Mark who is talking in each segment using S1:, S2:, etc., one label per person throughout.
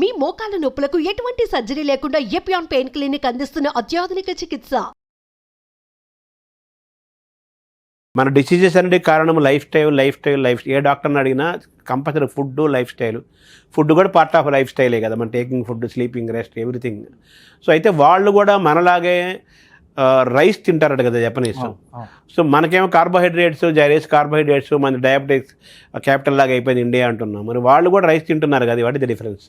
S1: మీ మోకాల నొప్పులకు ఎటువంటి సర్జరీ లేకుండా ఎపియాన్ పెయిన్ క్లినిక్ అందిస్తున్న అత్యాధునిక చికిత్స?
S2: మన డిసీజెస్ అనేది కారణం life style life style life ఏ డాక్టర్ని అడిగినా compulsory food life style. Food కూడా పార్ట్ ఆఫ్ లైఫ్ స్టైలే కదా మన taking food sleeping rest everything. So అయితే వాళ్ళు కూడా మనలాగే రైస్ తింటారట కదా జపనీస్ సో మనకేమో కార్బోహైడ్రేట్స్ జైరేస్ కార్బోహైడ్రేట్స్ మన డయాబెటిక్స్ క్యాపిటల్ లాగా అయిపోయింది ఇండియా అంటున్నాం. మరి వాళ్ళు కూడా రైస్ తింటున్నారు కదా వాటి ది డిఫరెన్స్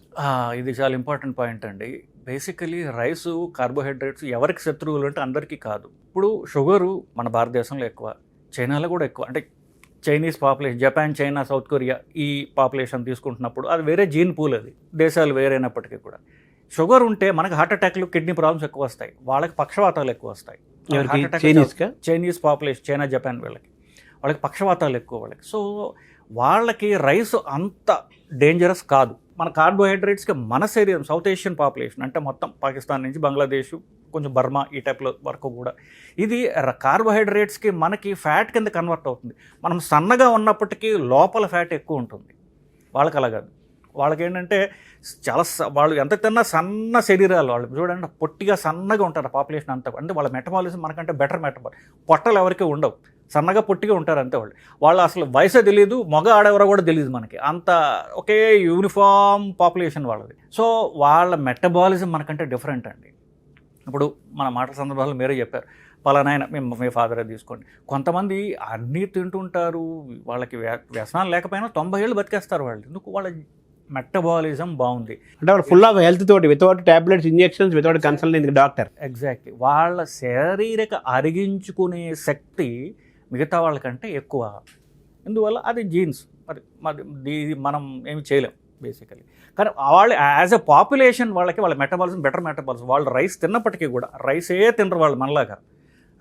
S3: ఇది చాలా ఇంపార్టెంట్ పాయింట్ అండి. బేసికలీ రైస్ కార్బోహైడ్రేట్స్ ఎవరికి శత్రువులు అంటే అందరికీ కాదు. ఇప్పుడు షుగరు మన భారతదేశంలో ఎక్కువ చైనాలో కూడా ఎక్కువ. అంటే Chinese population Japan China south Korea ఈ పాపులేషన్ తీసుకుంటున్నప్పుడు అది వేరే జీన్ పూల్ అది. దేశాలు వేరైనప్పటికీ కూడా. షుగర్ ఉంటే మనకు హార్ట్ అటాక్లు కిడ్నీ ప్రాబ్లమ్స్ ఎక్కువ వస్తాయి. వాళ్ళకి పక్షవాతాలు ఎక్కువ వస్తాయి. చైనీస్ పాపులేషన్ చైనా జపాన్ వీళ్ళకి. వాళ్ళకి పక్షవాతాలు ఎక్కువ వాళ్ళకి. సో వాళ్ళకి రైస్ అంత డేంజరస్ కాదు. మన కార్బోహైడ్రేట్స్కి మన శరీరం సౌత్ ఏషియన్ పాపులేషన్ అంటే మొత్తం పాకిస్తాన్ నుంచి బంగ్లాదేశ్ కొంచెం బర్మా ఈ టైప్లో వరకు కూడా. ఇది కార్బోహైడ్రేట్స్కి మనకి ఫ్యాట్ కింద కన్వర్ట్ అవుతుంది. మనం సన్నగా ఉన్నప్పటికీ లోపల ఫ్యాట్ ఎక్కువ ఉంటుంది. వాళ్ళకి అలా కాదు. వాళ్ళకి ఏంటంటే చాలా స- వాళ్ళు ఎంత తిన్నా సన్న శరీరాలు వాళ్ళు. చూడండి పొట్టిగా సన్నగా ఉంటారు పాపులేషన్ అంతా. అంటే వాళ్ళ మెటబాలిజం మనకంటే బెటర్ మెటబాల్ పొట్టలు ఎవరికి ఉండవు. సన్నగా పొట్టిగా ఉంటారు అంతే వాళ్ళు. వాళ్ళు అసలు వయసే తెలియదు మగ ఆడెవరో కూడా తెలియదు మనకి. అంత ఒకే యూనిఫామ్ పాపులేషన్ వాళ్ళది. సో వాళ్ళ మెటబాలిజం మనకంటే డిఫరెంట్ అండి. ఇప్పుడు మన మాటల సందర్భాల్లో మీరే చెప్పారు పలానాయన మేము మీ ఫాదరే తీసుకోండి. కొంతమంది అన్నీ తింటుంటారు వాళ్ళకి వ్య- వ్యసనాలు లేకపోయినా తొంభై ఏళ్ళు బతికేస్తారు వాళ్ళు. ఎందుకు? వాళ్ళ మెటబాలిజం బాగుంది.
S2: అంటే వాళ్ళు ఫుల్ ఆఫ్ హెల్త్ తోటి without tablets injections without consulting doctor.
S3: Exactly వాళ్ళ శారీరక అరిగించుకునే శక్తి మిగతా వాళ్ళకంటే ఎక్కువ. అందువల్ల అది జీన్స్ మరి మరి మనం ఏమి చేయలేం బేసికలీ కానీ వాళ్ళు యాజ్ ఎ పాపులేషన్ వాళ్ళకి వాళ్ళ మెటబాలిజం బెటర్ మెటబాలిజం వాళ్ళు రైస్ తిన్నప్పటికీ కూడా రైసే తినరు వాళ్ళు మనలాగా.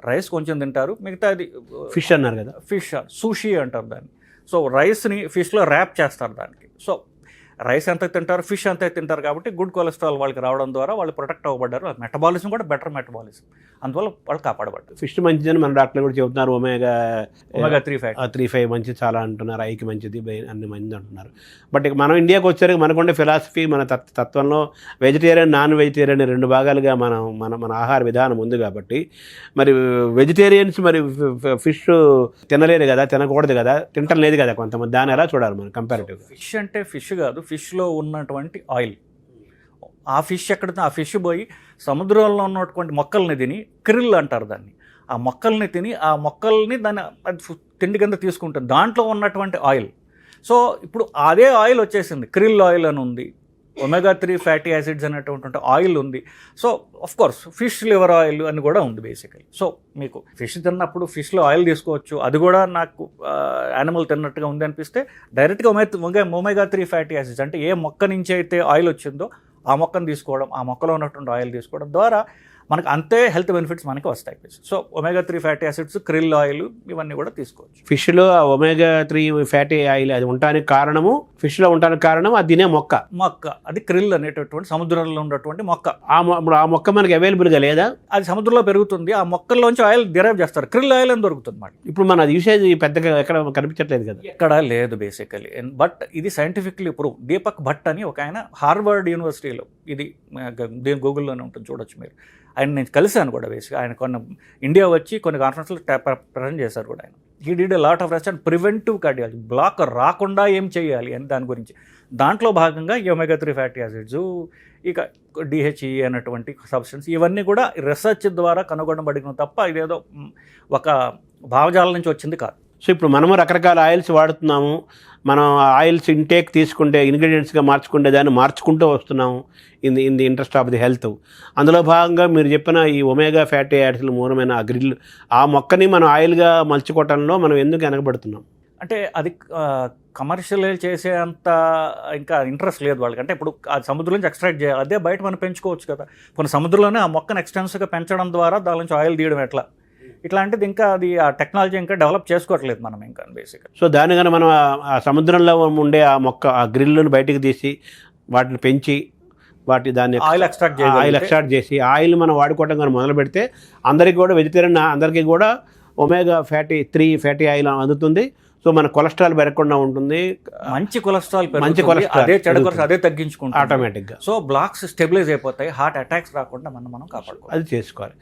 S3: రైస్ కొంచెం తింటారు మిగతాది
S2: ఫిష్ అన్నారు కదా.
S3: ఫిష్ సూషీ అంటారు దాన్ని. సో రైస్ని ఫిష్లో ర్యాప్ చేస్తారు దానికి. సో రైస్ ఎంత తింటారు ఫిష్ అంతే తింటారు కాబట్టి గుడ్ కొలెస్ట్రాల్ వాళ్ళకి రావడం ద్వారా వాళ్ళు ప్రొటెక్ట్ అవ్వబడ్డారు. మెటబాలిజం కూడా బెటర్ మెటబాలిజం. అందువల్ల వాళ్ళు కాపాడబడ్డారు.
S2: ఫిష్ మంచిదని మన డాక్టర్లు కూడా చెబుతున్నారు omega
S3: omega three fat
S2: three five మంచిది చాలా అంటున్నారు ఐకి మంచిది అన్ని మంచిది అంటున్నారు. బట్ ఇక మనం ఇండియాకి వచ్చారు మనకుండే ఫిలాసఫీ మన తత్ తత్వంలో వెజిటేరియన్ నాన్ వెజిటేరియన్ రెండు భాగాలుగా మనం మన మన ఆహార విధానం ఉంది కాబట్టి మరి వెజిటేరియన్స్ మరి ఫిష్ తినలేరు కదా తినకూడదు కదా తింటం లేదు కదా కొంతమంది దాన్ని ఎలా చూడాలి మనం కంపారిటివ్
S3: ఫిష్ అంటే ఫిష్ కాదు ఫిష్లో ఉన్నటువంటి ఆయిల్. ఆ ఫిష్ ఎక్కడ ఆ ఫిష్ పోయి సముద్రంలో ఉన్నటువంటి మొక్కల్ని తిని క్రిల్ అంటారు దాన్ని. ఆ మొక్కల్ని తిని ఆ మొక్కల్ని దాన్ని తిండి కింద తీసుకుంటుంది దాంట్లో ఉన్నటువంటి ఆయిల్. సో ఇప్పుడు అదే ఆయిల్ వచ్చేసింది. క్రిల్ ఆయిల్ అని ఉంది. ఒమెగా త్రీ ఫ్యాటీ యాసిడ్స్ అనేటువంటి ఆయిల్ ఉంది. So of course fish liver oil అని కూడా ఉంది బేసికలీ సో మీకు ఫిష్ తిన్నప్పుడు ఫిష్లో ఆయిల్ తీసుకోవచ్చు. అది కూడా నాకు యానిమల్ తిన్నట్టుగా ఉంది అనిపిస్తే డైరెక్ట్గా omega omega three fatty acids అంటే ఏ మొక్క నుంచి అయితే ఆయిల్ వచ్చిందో ఆ మొక్కను తీసుకోవడం ఆ మొక్కలో ఉన్నటువంటి ఆయిల్ తీసుకోవడం ద్వారా మనకు అంతే హెల్త్ బెనిఫిట్స్ మనకి వస్తాయి. So omega three fatty acids krill oil ఇవన్నీ కూడా తీసుకోవచ్చు.
S2: ఫిష్లో ఆ ఒమేగా త్రీ ఫ్యాటీ ఆయిల్ అది ఉండటానికి కారణము ఫిష్లో ఉండటానికి కారణం అది తినే మొక్క.
S3: మొక్క. అది క్రిల్ అనేటటువంటి సముద్రంలో ఉన్నటువంటి మొక్క.
S2: ఆ మొ- ఇప్పుడు ఆ మొక్క మనకి అవైలబుల్గా లేదా?
S3: అది సముద్రంలో పెరుగుతుంది. ఆ మొక్కల్లోంచి ఆయిల్ డిరైవ్ చేస్తారు. క్రిల్ ఆయిల్ అని దొరుకుతుంది మాట
S2: ఇప్పుడు మన యూసేజ్ పెద్దగా ఎక్కడ కనిపించట్లేదు కదా?
S3: ఎక్కడ లేదు బేసికలీ. బట్ ఇది సైంటిఫిక్లీ ప్రూవ్ దీపక్ భట్ అని ఒక ఆయన హార్వర్డ్ యూనివర్సిటీలో ఇది దీని గూగుల్లోనే ఉంటుంది చూడొచ్చు మీరు. ఆయన నేను కలిశాను కూడా బేసిక్గా. ఆయన కొన్ని ఇండియా వచ్చి కొన్ని కాన్ఫరెన్స్లో ప్రజెంట్ చేశారు కూడా ఆయన. He did a lot of rest and preventive cardiology block రాకుండా ఏం చేయాలి అని దాని గురించి. దాంట్లో భాగంగా ఈ ఒమేగా త్రీ ఫ్యాటీ యాసిడ్స్ ఇక డిహెచ్ఈ అనేటువంటి సబ్స్టెన్స్ ఇవన్నీ కూడా రీసెర్చ్ ద్వారా కనుగొనబడిన తప్ప ఇదేదో ఒక భావజాల నుంచి వచ్చింది కాదు.
S2: సో ఇప్పుడు మనము రకరకాల ఆయిల్స్ వాడుతున్నాము. మనం ఆయిల్స్ ఇంటేక్ తీసుకుంటే ఇంగ్రీడియంట్స్గా మార్చుకుంటే దాన్ని మార్చుకుంటూ వస్తున్నాము in the in the interest of the health. అందులో భాగంగా మీరు చెప్పిన ఈ ఒమేగా ఫ్యాటీ యాడ్స్లు మూలమైన ఆ గ్రిల్ ఆ మొక్కని మనం ఆయిల్గా మలుచుకోవటంలో మనం ఎందుకు వెనకబడుతున్నాం?
S3: అంటే అది కమర్షియల్ చేసే అంత ఇంకా ఇంట్రెస్ట్ లేదు వాళ్ళకి. అంటే ఇప్పుడు ఆ సముద్రం నుంచి ఎక్స్ట్రాక్ట్ చేయాలి అదే బయట మనం పెంచుకోవచ్చు కదా. కొన్ని సముద్రంలోనే ఆ మొక్కను ఎక్స్టెన్స్గా పెంచడం ద్వారా దాని నుంచి ఆయిల్ తీయడం ఎట్లా? ఇట్లాంటిది ఇంకా అది ఆ టెక్నాలజీ ఇంకా డెవలప్ చేసుకోవట్లేదు మనం ఇంకా బేసిక్గా
S2: సో దాని కన్నా మనం ఆ- సముద్రంలో ఉండే ఆ మొక్క ఆ గ్రిల్ను బయటికి తీసి వాటిని పెంచి వాటి దాన్ని
S3: ఆయిల్ ఎక్స్ట్రాక్ట్
S2: ఆయిల్
S3: చేయాలి
S2: ఎక్స్ట్రాక్ట్ చేసి ఆయిల్ మనం వాడుకోవడం కానీ మొదలు పెడితే అందరికీ కూడా వెజిటేరియన్ అందరికీ కూడా omega fatty three fatty oil అందుతుంది. సో మన కొలెస్ట్రాల్ పెరగకుండా ఉంటుంది.
S3: మంచి కొలెస్ట్రాల్
S2: మంచి కొలెస్ట్రాల్
S3: అదే చెడు. కొలెస్ట్రాల్ అదే తగ్గించుకుంటాం
S2: ఆటోమేటిక్గా
S3: సో బ్లాక్స్ స్టెబిలైజ్ అయిపోతాయి హార్ట్ అటాక్స్ రాకుండా మనం మనం కాపాడుకోవాలి.
S2: అది చేసుకోవాలి.